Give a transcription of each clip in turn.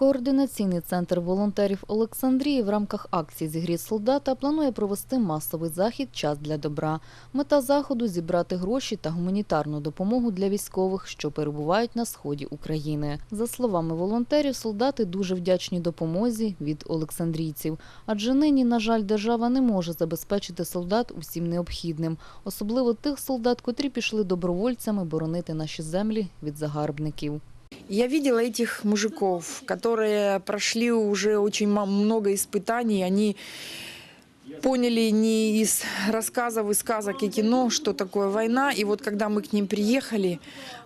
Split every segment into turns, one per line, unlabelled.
Координаційний центр волонтерів Олександрії в рамках акції «Зігрій солдата планує провести масовий захід Час для добра. Мета заходу зібрати гроші та гуманітарну допомогу для військових, що перебувають на сході України. За словами волонтерів, солдати дуже вдячні допомозі від олександрійців, адже нині, на жаль, держава не може забезпечити солдат усім необхідним, особливо тих солдат, котрі пішли добровольцями боронити наші землі від загарбників.
Я видела этих мужиков, которые прошли уже очень ма- много испытаний. Они поняли не из рассказов и сказок и кино, что такое война. И вот когда мы к ним приехали,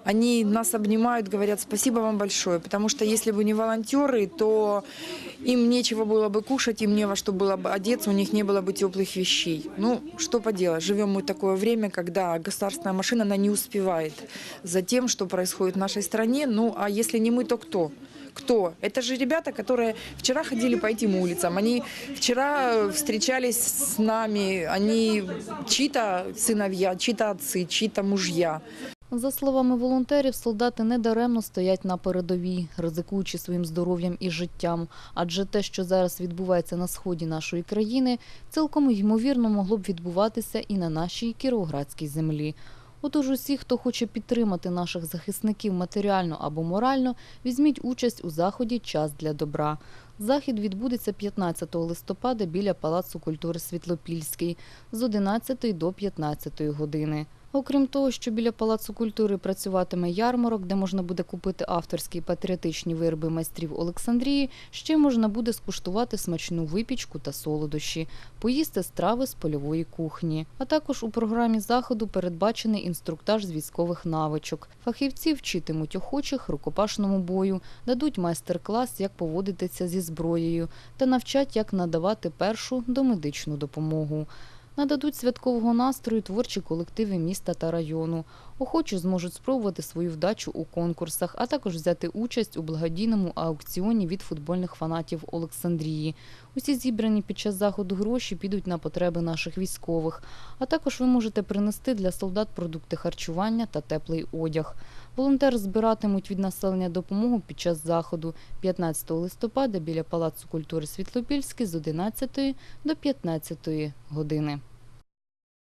они нас обнимают, говорят спасибо вам большое. Потому что если бы не волонтеры, то им нечего было бы кушать, им не во что было бы одеться, у них не было бы теплых вещей. Ну, что поделать, живем мы такое время, когда государственная машина, она не успевает за тем, что происходит в нашей стране. Ну, а если не мы, то кто? Кто? Это же ребята, которые вчера ходили по этим улицам. Они вчера встречались с нами. Они чьи-то сыновья, чьи-то отцы, чьи-то мужья.
За словами волонтерів, солдати недаремно стоять на передовій, ризикуючи своїм здоров'ям і життям. Адже те, що зараз відбувається на сході нашої країни, цілком ймовірно могло б відбуватися і на нашій кіровоградській землі. Отож, усі, хто хоче підтримати наших захисників матеріально або морально, візьміть участь у заході Час для добра. Захід відбудеться 15 листопада біля Палацу культури Світлопільський з 11 до 15 години. Окрім того, що біля Палацу культури працюватиме ярмарок, де можна буде купити авторські патріотичні вироби майстрів Олександрії, ще можна буде скуштувати смачну випічку та солодощі, поїсти страви з польової кухні. А також у програмі заходу передбачений інструктаж з військових навичок. Фахівці вчитимуть охочих рукопашному бою, дадуть майстер-клас, як поводитися зі зброєю, та навчать, як надавати першу домедичну допомогу. Нададуть святкового настрою творчі колективи міста та району. Охочі зможуть спробувати свою вдачу у конкурсах, а також взяти участь у благодійному аукціоні від футбольних фанатів Олександрії. Усі зібрані під час заходу гроші підуть на потреби наших військових. А також ви можете принести для солдат продукти харчування та теплий одяг. Волонтери збиратимуть від населення допомогу під час заходу 15 листопада біля Палацу культури Світлопільський з 11 до 15 години.